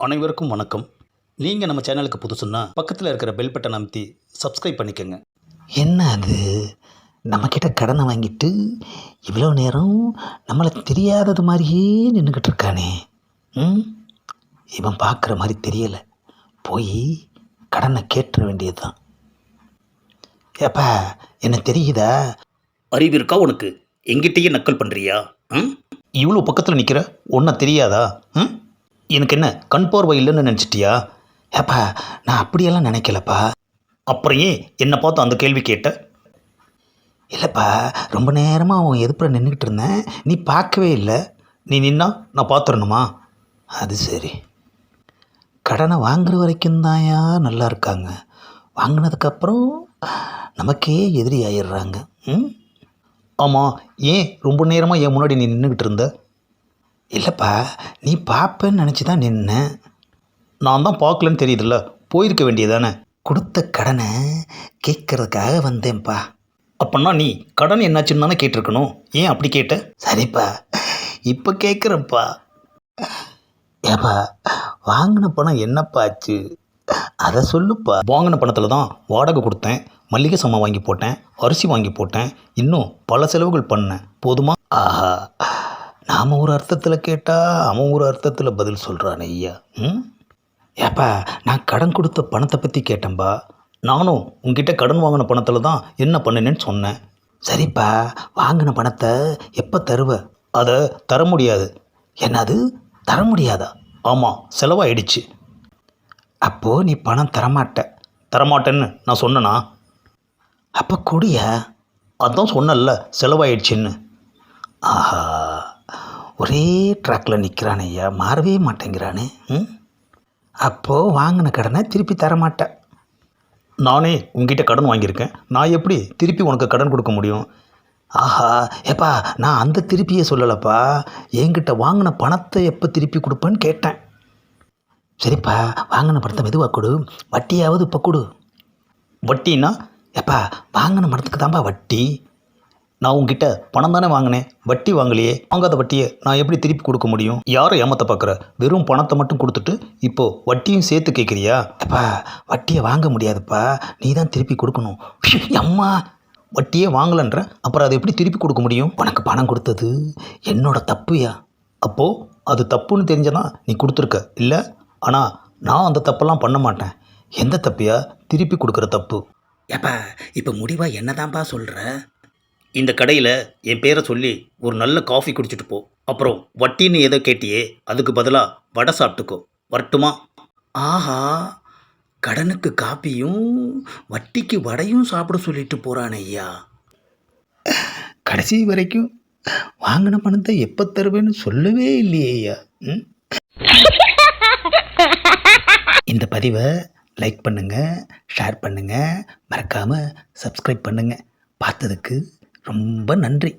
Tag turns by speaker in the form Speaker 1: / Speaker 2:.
Speaker 1: அனைவருக்கும் வணக்கம். நீங்கள் நம்ம சேனலுக்கு புதுசுன்னா பக்கத்தில் இருக்கிற பெல் பட்டனை அமைத்தி சப்ஸ்கிரைப் பண்ணிக்கோங்க.
Speaker 2: என்ன அது? நம்மக்கிட்ட கடனை வாங்கிட்டு இவ்வளோ நேரம் நம்மளை தெரியாதது மாதிரியே நின்றுக்கிட்டு இருக்கானே. ம்? இவன் பார்க்குற மாதிரி தெரியலை. போய் கடனை கேட்டுற வேண்டியது தான் ஏப்பா என்ன தெரியுதா?
Speaker 1: அறிவு இருக்கா உனக்கு? எங்கிட்டயே நக்கல் பண்ணுறியா ம்? இவ்வளோ பக்கத்தில் நிற்கிற ஒன்றா தெரியாதா? ம்? எனக்கு என்ன கண் பார்வை இல்லைன்னு நினச்சிட்டியா?
Speaker 2: ஏப்பா நான் அப்படியெல்லாம் நினைக்கலப்பா.
Speaker 1: அப்புறம் ஏன் என்னை பார்த்து அந்த கேள்வி கேட்ட?
Speaker 2: இல்லைப்பா ரொம்ப நேரமாக அவன் எதுப்புற நின்றுக்கிட்டு இருந்தேன். நீ பார்க்கவே இல்லை.
Speaker 1: நீ நின்னா நான் பார்த்துடணுமா?
Speaker 2: அது சரி. கடனை வாங்குற வரைக்கும் தான்யா நல்லா இருக்காங்க. வாங்கினதுக்கப்புறம் நமக்கே எதிரி ஆயிடுறாங்க. ம்?
Speaker 1: ஆமாம் ஏன் ரொம்ப நேரமாக என் முன்னாடி நீ நின்றுக்கிட்டு இருந்த?
Speaker 2: இல்லைப்பா நீ பார்ப்பேன்னு நினச்சி தான் நின்னேன்
Speaker 1: நான் தான் பார்க்கலன்னு தெரியுதுல்ல போயிருக்க வேண்டியதானே?
Speaker 2: கொடுத்த கடனை கேட்கறதுக்காக வந்தேன்ப்பா.
Speaker 1: அப்போன்னா நீ கடன் என்னாச்சுன்னு தானே கேட்டிருக்கணும்? ஏன் அப்படி கேட்ட?
Speaker 2: சரிப்பா இப்போ கேட்குறேன்ப்பா ஏப்பா வாங்கின பணம் என்னப்பா ஆச்சு? அதை சொல்லுப்பா.
Speaker 1: வாங்கின பணத்தில் தான் வாடகை கொடுத்தேன் மல்லிகை சாமான் வாங்கி போட்டேன் அரிசி வாங்கி போட்டேன் இன்னும் பல செலவுகள் பண்ணேன். போதுமா?
Speaker 2: ஆஹா. நாம் ஒரு அர்த்தத்தில் கேட்டால் அவன் ஒரு அர்த்தத்தில் பதில் சொல்கிறான் ஐயா. ம்? ஏப்பா நான் கடன் கொடுத்த பணத்தை பற்றி கேட்டேன்பா.
Speaker 1: நானும் உங்ககிட்ட கடன் வாங்கின பணத்தில் தான் என்ன பண்ணினேன்னு சொன்னேன்.
Speaker 2: சரிப்பா வாங்கின பணத்தை எப்போ தருவ?
Speaker 1: அதை தர முடியாது.
Speaker 2: என்னது? தர முடியாதா?
Speaker 1: ஆமாம் செலவாயிடுச்சு.
Speaker 2: அப்போது நீ பணம் தரமாட்ட.
Speaker 1: தரமாட்டேன்னு நான் சொன்னனா?
Speaker 2: அப்போ கொடியா.
Speaker 1: அதான் சொன்னேன்ல செலவாயிடுச்சுன்னு.
Speaker 2: ஆஹா. ஒரே ட்ராக்கில் நிற்கிறானே ஐயா மாறவே மாட்டேங்கிறானே ம்? அப்போது வாங்கின கடனை திருப்பி தரமாட்டேன்
Speaker 1: நானே உங்ககிட்ட கடன் வாங்கியிருக்கேன். நான் எப்படி திருப்பி உனக்கு கடன் கொடுக்க முடியும்?
Speaker 2: ஆஹா ஏப்பா நான் அந்த திருப்பியே சொல்லலப்பா. என்கிட்ட வாங்கின பணத்தை எப்போ திருப்பி கொடுப்பேன்னு கேட்டேன். சரிப்பா வாங்கின பணத்தை மெதுவாக கொடு. வட்டியாவது இப்போ கொடு.
Speaker 1: வட்டின்னா
Speaker 2: ஏப்பா வாங்கின பணத்துக்கு தான்ப்பா வட்டி.
Speaker 1: நான் உங்ககிட்ட பணம் தானே வாங்கினேன். வட்டி வாங்கலையே. வாங்காத வட்டியை நான் எப்படி திருப்பி கொடுக்க முடியும்? யாரை ஏமாத்த பார்க்குற? வெறும் பணத்தை மட்டும் கொடுத்துட்டு இப்போ வட்டியும் சேர்த்து கேட்குறியா?
Speaker 2: ஏப்பா வட்டியை வாங்க முடியாதுப்பா. நீ தான் திருப்பி கொடுக்கணும். அம்மா.
Speaker 1: வட்டியே வாங்கலன்ற அப்புறம் அதை எப்படி திருப்பி கொடுக்க முடியும்?
Speaker 2: உனக்கு பணம் கொடுத்தது. என்னோட தப்புயா?
Speaker 1: அப்போது அது தப்புன்னு தெரிஞ்சனா நீ கொடுத்துருக்க இல்லை? ஆனால் நான் அந்த தப்பெல்லாம் பண்ண மாட்டேன். எந்த தப்பையா? திருப்பி கொடுக்குற தப்பு.
Speaker 2: ஏப்பா இப்போ முடிவாக என்னதான்ப்பா சொல்கிற
Speaker 1: இந்த கடையில் என் பேரை சொல்லி ஒரு நல்ல காஃபி குடிச்சிட்டு போ. அப்புறம் வட்டின்னு ஏதோ கேட்டியே அதுக்கு பதிலாக வடை சாப்பிட்டுக்கோ. வரட்டுமா?
Speaker 2: ஆஹா கடனுக்கு காப்பியும் வட்டிக்கு வடையும் சாப்பிட சொல்லிட்டு போகிறான் ஐயா. கடைசி வரைக்கும் வாங்கின பணத்தை எப்போ தருவேன்னு சொல்லவே இல்லையே ஐயா. ம்? இந்த பதிவை லைக் பண்ணுங்கள் ஷேர் பண்ணுங்கள் மறக்காமல் சப்ஸ்கிரைப் பண்ணுங்கள் பார்த்ததுக்கு ரொம்ப நன்றி.